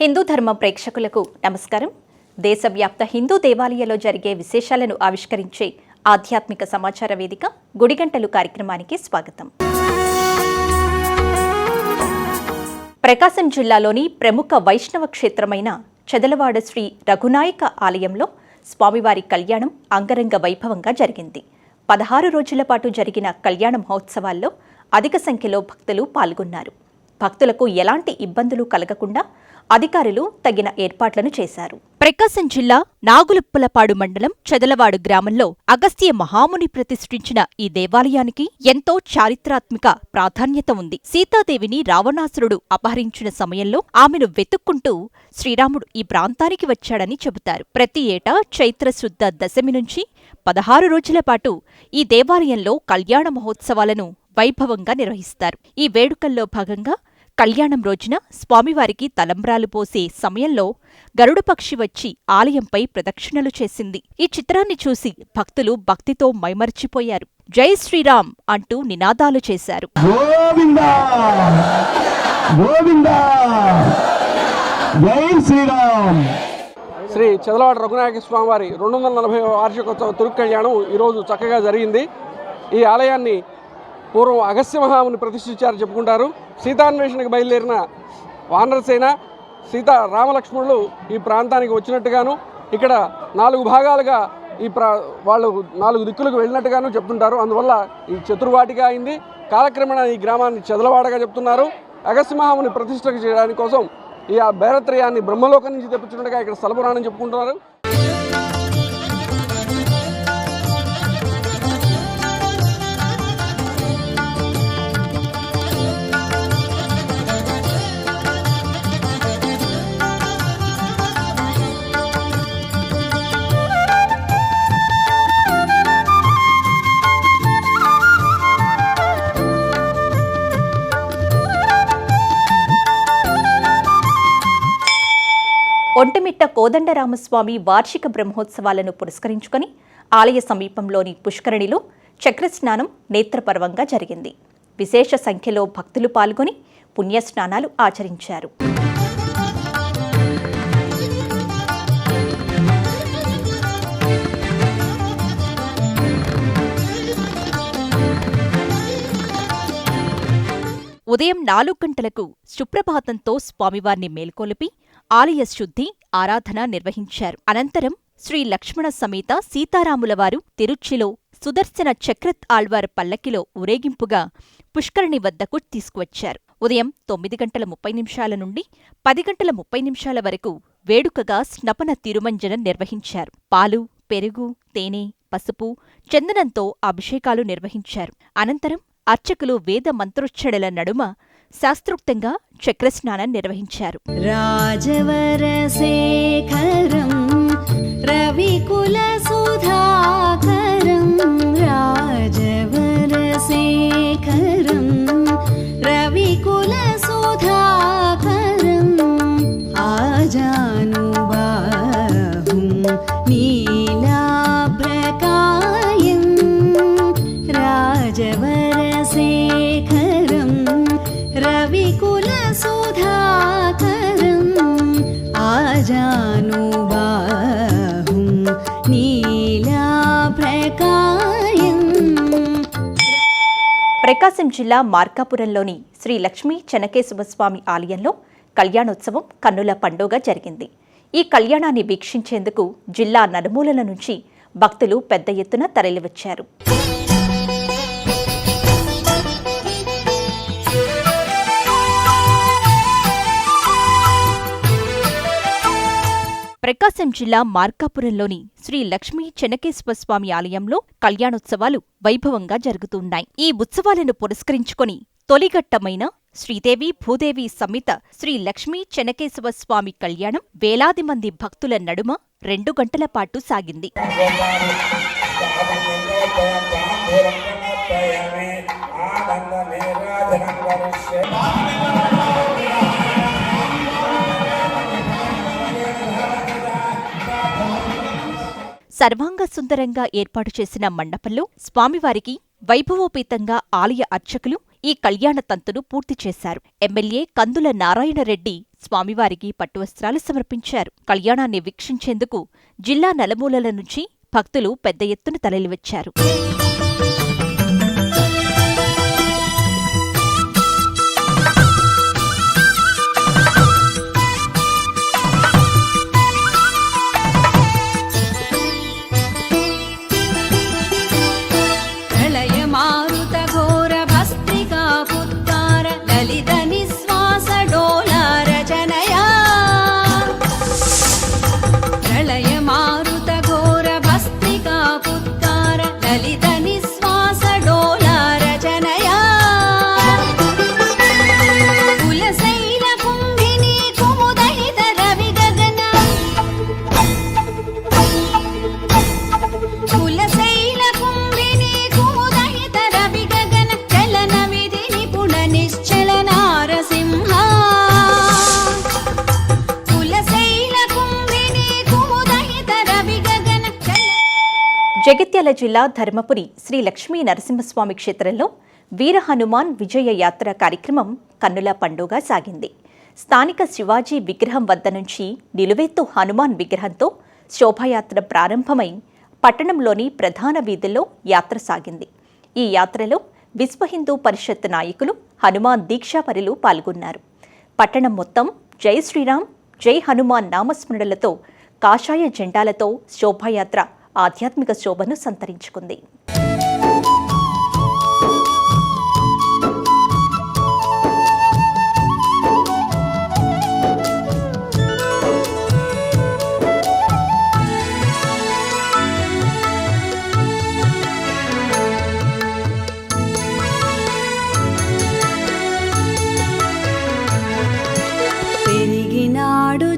హిందూ ధర్మ ప్రేక్షకులకు నమస్కారం. దేశవ్యాప్త హిందూ దేవాలయాల్లో జరిగే విశేషాలను ఆవిష్కరించే ఆధ్యాత్మిక సమాచార వేదిక గుడిగంటలు కార్యక్రమానికి స్వాగతం. ప్రకాశం జిల్లాలోని ప్రముఖ వైష్ణవ క్షేత్రమైన చెదలవాడ శ్రీ రఘునాయక ఆలయంలో స్వామివారి కళ్యాణం అంగరంగ వైభవంగా జరిగింది. పదహారు రోజుల పాటు జరిగిన కళ్యాణ మహోత్సవాల్లో అధిక సంఖ్యలో భక్తులు పాల్గొన్నారు. భక్తులకు ఎలాంటి ఇబ్బందులు కలగకుండా అధికారులు తగిన ఏర్పాట్లను చేశారు. ప్రకాశం జిల్లా నాగులుప్పలపాడు మండలం చెదలవాడు గ్రామంలో అగస్త్య మహాముని ప్రతిష్ఠించిన ఈ దేవాలయానికి ఎంతో చారిత్రాత్మక ప్రాధాన్యత ఉంది. సీతాదేవిని రావణాసురుడు అపహరించిన సమయంలో ఆమెను వెతుక్కుంటూ శ్రీరాముడు ఈ ప్రాంతానికి వచ్చాడని చెబుతారు. ప్రతి ఏటా చైత్రశుద్ధ దశమి నుంచి పదహారు రోజుల పాటు ఈ దేవాలయంలో కళ్యాణ మహోత్సవాలను వైభవంగా నిర్వహిస్తారు. ఈ వేడుకల్లో భాగంగా కళ్యాణం రోజున స్వామివారికి తలంబ్రాలు పోసే సమయంలో గరుడపక్షి వచ్చి ఆలయంపై ప్రదక్షిణలు చేసింది. ఈ చిత్రాన్ని చూసి భక్తులు భక్తితో మైమర్చిపోయారు. జై శ్రీరామ్ అంటూ నినాదాలు చేశారు. గోవింద! గోవింద! జై శ్రీరామ్! శ్రీ చదలవాడ రఘునాయక స్వామి వారి రెండు వందల నలభై వార్షికోత్సవ తిరుక్కళ్యాణం ఈరోజు చక్కగా జరిగింది. ఈ ఆలయాన్ని పూర్వం అగస్త్య మహాముని ప్రతిష్ఠించారు చెప్పుకుంటారు. సీతాన్వేషణకు బయలుదేరిన వానరసేన సీతా రామలక్ష్మణులు ఈ ప్రాంతానికి వచ్చినట్టుగాను ఇక్కడ నాలుగు భాగాలుగా ఈ ప్రా వాళ్ళు నాలుగు దిక్కులకు వెళ్ళినట్టుగాను చెప్తుంటారు. అందువల్ల ఈ చతుర్వాటిగా అయింది. కాలక్రమేణా ఈ గ్రామాన్ని చెదలవాడగా చెప్తున్నారు. అగస్త్య మహాముని ప్రతిష్ఠ చేయడానికి కోసం ఈ ఆ భైరత్రయాన్ని బ్రహ్మలోకం నుంచి తెప్పించినట్టుగా ఇక్కడ స్థలపురాణం చెప్పుకుంటున్నారు. ఒంటిమిట్ట కోదండరామస్వామి వార్షిక బ్రహ్మోత్సవాలను పురస్కరించుకొని ఆలయ సమీపంలోని పుష్కరిణిలో చక్రస్నానం నేత్రపర్వంగా జరిగింది. విశేష సంఖ్యలో భక్తులు పాల్గొని పుణ్యస్నానాలు ఆచరించారు. ఉదయం నాలుగు గంటలకు సుప్రభాతంతో స్వామివారిని మేల్కొలిపి ఆలయ శుద్ధి ఆరాధన నిర్వహించారు. అనంతరం శ్రీ లక్ష్మణ సమేత సీతారాములవారు తిరుచ్చిలో సుదర్శన చక్రత్ ఆళ్వార్ పల్లకిలో ఊరేగింపుగా పుష్కరిణి వద్దకు తీసుకువచ్చారు. ఉదయం తొమ్మిది గంటల ముప్పై నిమిషాల నుండి పది గంటల ముప్పై నిమిషాల వరకు వేడుకగా స్నపన తిరుమంజనం నిర్వహించారు. పాలు పెరుగు తేనె పసుపు చందనంతో అభిషేకాలు నిర్వహించారు. అనంతరం అర్చకులు వేద మంత్రోచ్చరణల నడుమ శాస్త్రోక్తంగా చక్రస్నానం నిర్వహించారు. రాజవర శేఖరం రవి రవికుల ప్రకాశం జిల్లా మార్కాపురంలోని శ్రీ లక్ష్మీ చెనకేశ్వరస్వామి ఆలయంలో కళ్యాణోత్సవం కన్నుల పండుగ జరిగింది. ఈ కళ్యాణాన్ని వీక్షించేందుకు జిల్లా నలుమూలల నుంచి భక్తులు పెద్ద ఎత్తున తరలివచ్చారు. ప్రకాశం జిల్లా మార్కాపురంలోని శ్రీ లక్ష్మీ చెనకేశ్వర స్వామి ఆలయంలో కళ్యాణోత్సవాలు వైభవంగా జరుగుతున్నాయి. ఈ ఉత్సవాలను పురస్కరించుకొని తొలిఘట్టమైన శ్రీదేవి భూదేవి సమేత శ్రీ లక్ష్మీ చెనకేశవ స్వామి కళ్యాణం వేలాది మంది భక్తుల నడుమ రెండు గంటల పాటు సాగింది. సర్వాంగ సుందరంగా ఏర్పాటు చేసిన మండపంలో స్వామివారికి వైభవోపేతంగా ఆలయ అర్చకులు ఈ కళ్యాణ తంతును పూర్తి చేశారు. ఎమ్మెల్యే కందుల నారాయణరెడ్డి స్వామివారికి పట్టువస్త్రాలు సమర్పించారు. కళ్యాణాన్ని వీక్షించేందుకు జిల్లా నలుమూలల నుంచి భక్తులు పెద్ద ఎత్తున తరలివచ్చారు. జగిత్యాల జిల్లా ధర్మపురి శ్రీ లక్ష్మీ నరసింహస్వామి క్షేత్రంలో వీర హనుమాన్ విజయ యాత్ర కార్యక్రమం కన్నుల పండుగ సాగింది. స్థానిక శివాజీ విగ్రహం వద్ద నుంచి నిలువెత్తు హనుమాన్ విగ్రహంతో శోభాయాత్ర ప్రారంభమై పట్టణంలోని ప్రధాన వీధుల్లో యాత్ర సాగింది. ఈ యాత్రలో విశ్వ హిందూ పరిషత్ నాయకులు హనుమాన్ దీక్షాపరులు పాల్గొన్నారు. పట్టణం మొత్తం జై శ్రీరామ్ జై హనుమాన్ నామస్మరణలతో కాషాయ జెండాలతో శోభాయాత్ర ఆధ్యాత్మిక శోభను సంతరించుకుంది. పెరిగినాడు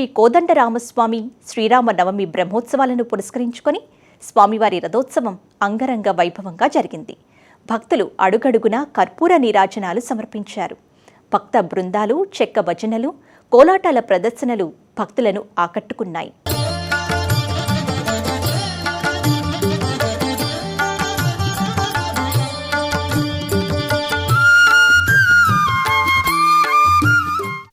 శ్రీ కోదండరామస్వామి శ్రీరామ నవమి బ్రహ్మోత్సవాలను పురస్కరించుకొని స్వామివారి రథోత్సవం అంగరంగ వైభవంగా జరిగింది. భక్తులు అడుగడుగున కర్పూర నీరాజనాలు సమర్పించారు. భక్త బృందాలు చెక్క భజనలు కోలాటాల ప్రదర్శనలు భక్తులను ఆకట్టుకున్నాయి.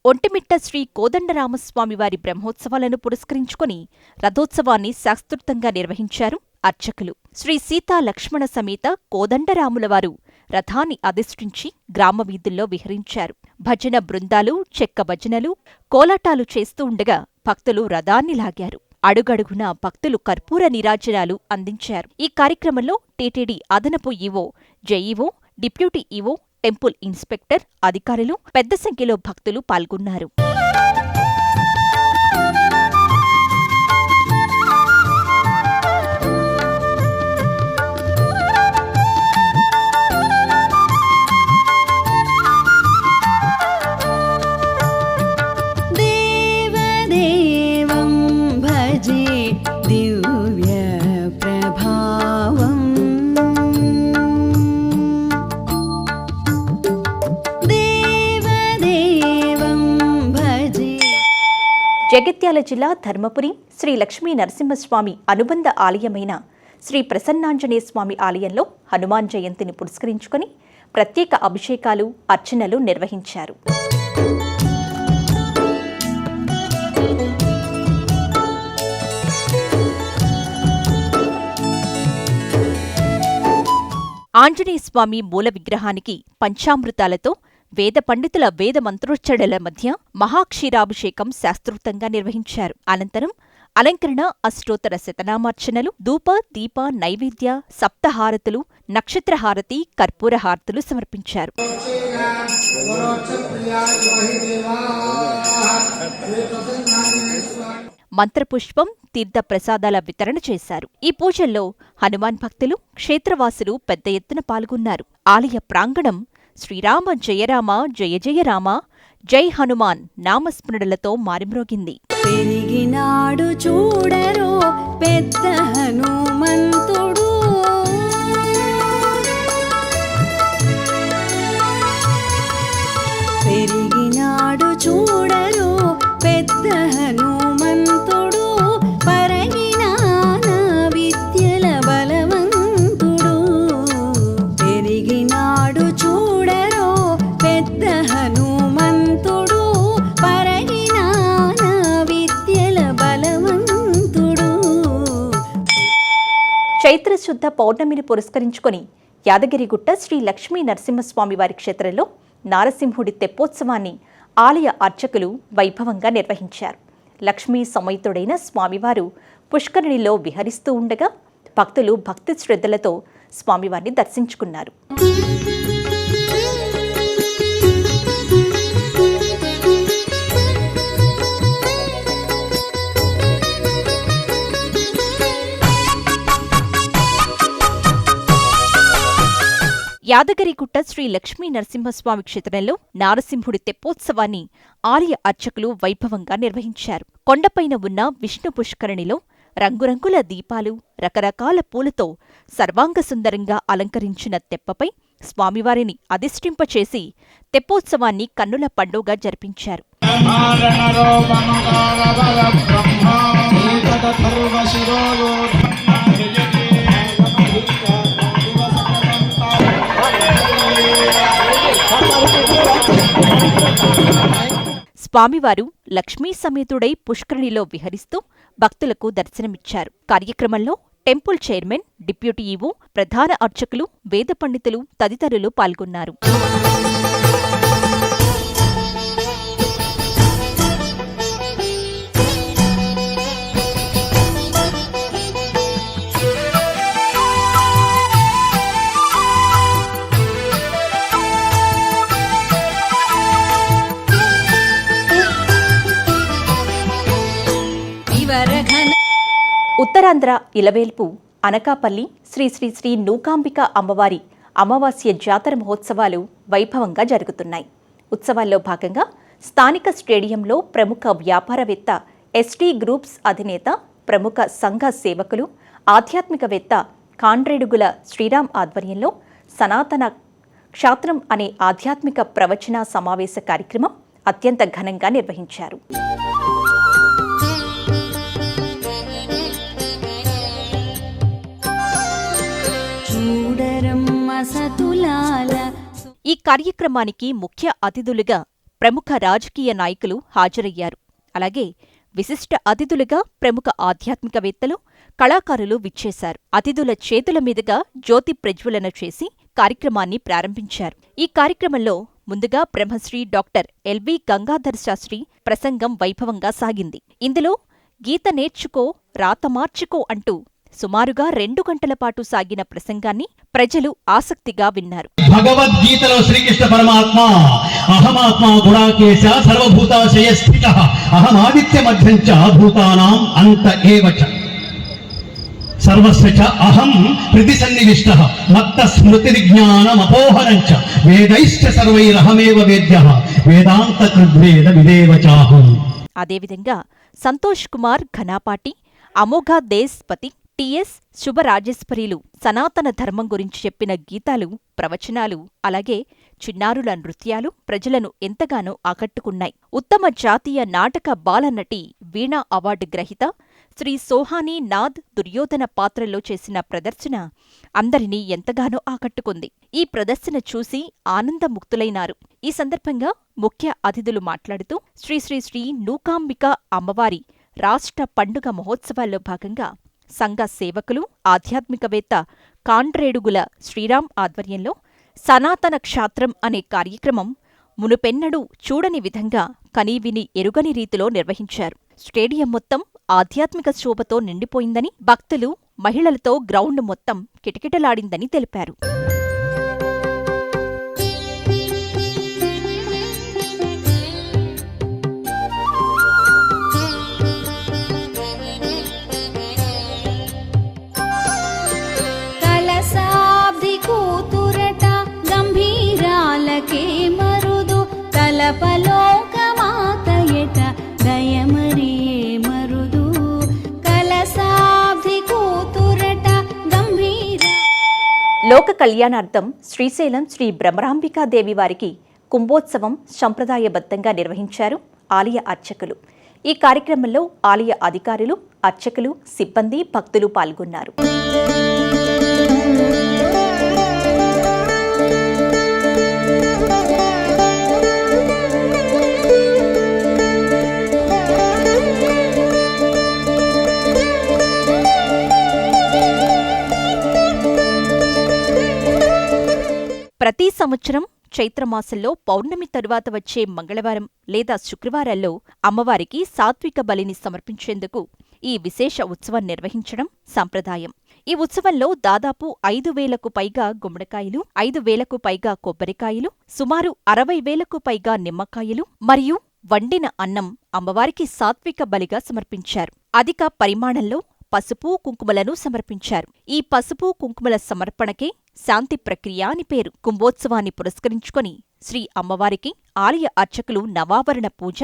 ఒంటిమిట్ట శ్రీ కోదండరామస్వామి వారి బ్రహ్మోత్సవాలను పురస్కరించుకుని రథోత్సవాన్ని శాస్త్రుతంగా నిర్వహించారు అర్చకులు. శ్రీ సీతా లక్ష్మణ సమేత కోదండరాములవారు రథాన్ని అధిష్ఠించి గ్రామ వీధుల్లో విహరించారు. భజన బృందాలు చెక్క భజనలు కోలాటాలు చేస్తూ ఉండగా భక్తులు రథాన్ని లాగారు. అడుగడుగున భక్తులు కర్పూర నీరాజనాలు అందించారు. ఈ కార్యక్రమంలో టీటీడీ అదనపు EO JEO deputy EO temple inspector అధికారులు పెద్ద సంఖ్యలో భక్తులు పాల్గొన్నారు. జగిత్యాల జిల్లా ధర్మపురి శ్రీ లక్ష్మీ నరసింహస్వామి అనుబంధ ఆలయమైన శ్రీ ప్రసన్నాంజనేయ స్వామి ఆలయంలో హనుమాన్ జయంతిని పురస్కరించుకొని ప్రత్యేక అభిషేకాలు అర్చనలు నిర్వహించారు. ఆంజనేయ స్వామి మూల విగ్రహానికి పంచామృతాలతో వేద పండితుల వేద మంత్రోచ్చరణల మధ్య మహాక్షీరాభిషేకం శాస్త్రోక్తంగా నిర్వహించారు. అనంతరం అలంకరణ అష్టోత్తర శతనామార్చనలు ధూప దీప నైవేద్య సప్తహారతులు నక్షత్రహారతి కర్పూరహారతులు సమర్పించారు. మంత్రపుష్పం తీర్థ ప్రసాదాల వితరణ చేశారు. ఈ పూజల్లో హనుమాన్ భక్తులు క్షేత్రవాసులు పెద్ద ఎత్తున పాల్గొన్నారు. ఆలయ ప్రాంగణం శ్రీరామ జయరామ జయ జయరామ జై హనుమాన్ నామస్మరణలతో మారిమ్రోగింది. పెరిగినాడు చూడరో పెద్ద హనుమంతు చైత్రశుద్ధ పౌర్ణమిని పురస్కరించుకొని యాదగిరిగుట్ట శ్రీ లక్ష్మీ నరసింహస్వామి వారి క్షేత్రంలో నారసింహుడి తెప్పోత్సవాన్ని ఆలయ అర్చకులు వైభవంగా నిర్వహించారు. లక్ష్మీ సమేతుడైన స్వామివారు పుష్కరిణిలో విహరిస్తూ ఉండగా భక్తులు భక్తి శ్రద్ధలతో స్వామివారిని దర్శించుకున్నారు. యాదగిరిగుట్ట శ్రీ లక్ష్మీ నరసింహస్వామి క్షేత్రంలో నారసింహుడి తెప్పోత్సవాన్ని ఆలయ అర్చకులు వైభవంగా నిర్వహించారు. కొండపైన ఉన్న విష్ణు పుష్కరిణిలో రంగురంగుల దీపాలు రకరకాల పూలతో సర్వాంగ సుందరంగా అలంకరించిన తెప్పపై స్వామివారిని అధిష్ఠింపచేసి తెప్పోత్సవాన్ని కన్నుల పండుగ జరిపించారు. స్వామివారు లక్ష్మీ సమేతుడై పుష్కరిణిలో విహరిస్తూ భక్తులకు దర్శనమిచ్చారు. కార్యక్రమంలో టెంపుల్ చైర్మన్ డిప్యూటీ ఈవో ప్రధాన అర్చకులు వేద పండితులు తదితరులు పాల్గొన్నారు. ఉత్తరాంధ్ర ఇలవేల్పు అనకాపల్లి శ్రీ శ్రీ శ్రీ నూకాంబిక అమ్మవారి అమావాస్య జాతర మహోత్సవాలు వైభవంగా జరుగుతున్నాయి. ఉత్సవాల్లో భాగంగా స్థానిక స్టేడియంలో ప్రముఖ వ్యాపారవేత్త ఎస్టీ గ్రూప్స్ అధినేత ప్రముఖ సంఘ సేవకులు ఆధ్యాత్మికవేత్త కాండ్రేడుగుల శ్రీరామ్ ఆధ్వర్యంలో సనాతన క్షాత్రం అనే ఆధ్యాత్మిక ప్రవచన సమావేశ కార్యక్రమం అత్యంత ఘనంగా నిర్వహించారు. ఈ కార్యక్రమానికి ముఖ్య అతిథులుగా ప్రముఖ రాజకీయ నాయకులు హాజరయ్యారు. అలాగే విశిష్ట అతిథులుగా ప్రముఖ ఆధ్యాత్మికవేత్తలు కళాకారులు విచ్చేశారు. అతిథుల చేతుల మీదుగా జ్యోతి ప్రజ్వలన చేసి కార్యక్రమాన్ని ప్రారంభించారు. ఈ కార్యక్రమంలో ముందుగా బ్రహ్మశ్రీ డాక్టర్ ఎల్వి గంగాధర్ శాస్త్రి ప్రసంగం వైభవంగా సాగింది. ఇందులో గీత నేర్చుకో రాత మార్చుకో అంటూ సుమారుగా రెండు గంటల పాటు సాగిన ప్రసంగాన్ని ప్రజలు ఆసక్తిగా విన్నారు. భగవద్గీతలో శ్రీకృష్ణ పరమాత్మ అహమాత్మ గుణాకేశ సర్వభూతాశయ స్థిత అహమాదిత్య భూతానాం అంత అహం హృది సన్నివిష్ట మత్త స్మృతి విజ్ఞానమపోహనం చ వేదైశ్చ సర్వైరహమేవ వేద్య వేదాంత కృద్వేద అదేవిధంగా సంతోష్ కుమార్ ఘనాపాటి అమోఘ దేశ్పతి టిఎస్ శుభరాజేశ్వరిలు సనాతన ధర్మం గురించి చెప్పిన గీతాలు ప్రవచనాలు అలాగే చిన్నారుల నృత్యాలు ప్రజలను ఎంతగానో ఆకట్టుకున్నాయి. ఉత్తమ జాతీయ నాటక బాలనటి వీణా అవార్డు గ్రహీత శ్రీ సోహానీ నాథ్ దుర్యోధన పాత్రలో చేసిన ప్రదర్శన అందరినీ ఎంతగానో ఆకట్టుకుంది. ఈ ప్రదర్శన చూసి ఆనందముక్తులైనారు. ఈ సందర్భంగా ముఖ్య అతిథులు మాట్లాడుతూ శ్రీ శ్రీ శ్రీ నూకాంబిక అమ్మవారి రాష్ట్ర పండుగ మహోత్సవాల్లో భాగంగా సంఘ సేవకులు ఆధ్యాత్మికవేత్త కాండ్రేడుగుల శ్రీరామ్ ఆధ్వర్యంలో సనాతన క్షాత్రం అనే కార్యక్రమం మునుపెన్నడూ చూడని విధంగా కనీవిని ఎరుగని రీతిలో నిర్వహించారు. స్టేడియం మొత్తం ఆధ్యాత్మిక శోభతో నిండిపోయిందని భక్తులు మహిళలతో గ్రౌండ్ మొత్తం కిటకిటలాడిందని తెలిపారు. కళ్యాణార్థం శ్రీశైలం శ్రీ భ్రమరాంబికాదేవి వారికి కుంభోత్సవం సంప్రదాయబద్ధంగా నిర్వహించారు ఆలయ అర్చకులు. ఈ కార్యక్రమంలో ఆలయ అధికారులు అర్చకులు సిబ్బంది భక్తులు పాల్గొన్నారు. చైత్రమాసంలో పౌర్ణమి తరువాత వచ్చే మంగళవారం లేదా శుక్రవారాల్లో అమ్మవారికి సాత్విక బలిని సమర్పించేందుకు ఈ విశేష ఉత్సవం నిర్వహించడం సాంప్రదాయం. ఈ ఉత్సవంలో దాదాపు ఐదు వేలకు పైగా గుమ్మడికాయలు ఐదు వేలకు పైగా కొబ్బరికాయలు సుమారు అరవై వేలకు పైగా నిమ్మకాయలు మరియు వండిన అన్నం అమ్మవారికి సాత్విక బలిగా సమర్పించారు. అధిక పరిమాణంలో పసుపు కుంకుమలను సమర్పించారు. ఈ పసుపు కుంకుమల సమర్పణకే శాంతి ప్రక్రియ అని పేరు. కుంభోత్సవాన్ని పురస్కరించుకొని శ్రీ అమ్మవారికి ఆలయ అర్చకులు నవావరణ పూజ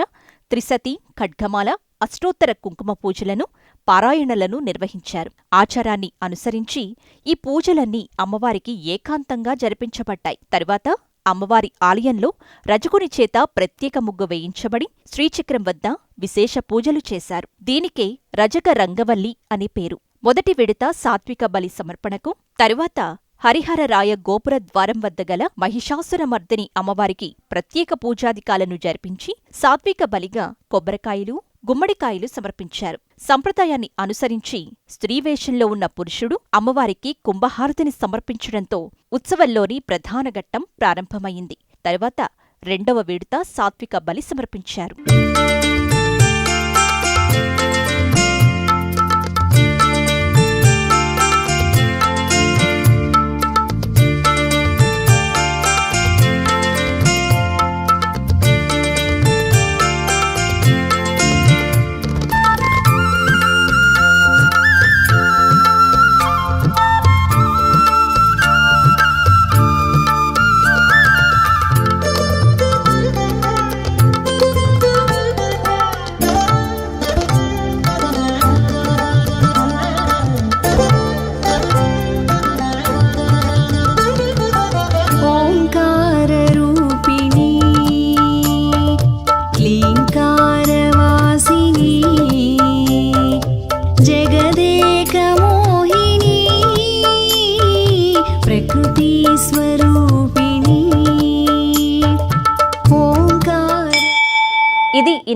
త్రిసతి ఖడ్గమాల అష్టోత్తర కుంకుమ పూజలను పారాయణలను నిర్వహించారు. ఆచారాన్ని అనుసరించి ఈ పూజలన్నీ అమ్మవారికి ఏకాంతంగా జరిపించబడ్డాయి. తరువాత అమ్మవారి ఆలయంలో రజకుని చేత ప్రత్యేక ముగ్గు వేయించబడి శ్రీచక్రం వద్ద విశేష పూజలు చేశారు. దీనికే రజక రంగవల్లి అనే పేరు. మొదటి విడత సాత్విక బలి సమర్పణకు తరువాత హరిహరరాయ గోపుర ద్వారం వద్ద గల మహిషాసురమర్దిని అమ్మవారికి ప్రత్యేక పూజాధికాలను జరిపించి సాత్విక బలిగా కొబ్బరికాయలు గుమ్మడికాయలు సమర్పించారు. సంప్రదాయాన్ని అనుసరించి స్త్రీవేషంలో ఉన్న పురుషుడు అమ్మవారికి కుంభహారతిని సమర్పించడంతో ఉత్సవంలోని ప్రధాన ఘట్టం ప్రారంభమైంది. తరువాత రెండవ విడత సాత్విక బలి సమర్పించారు.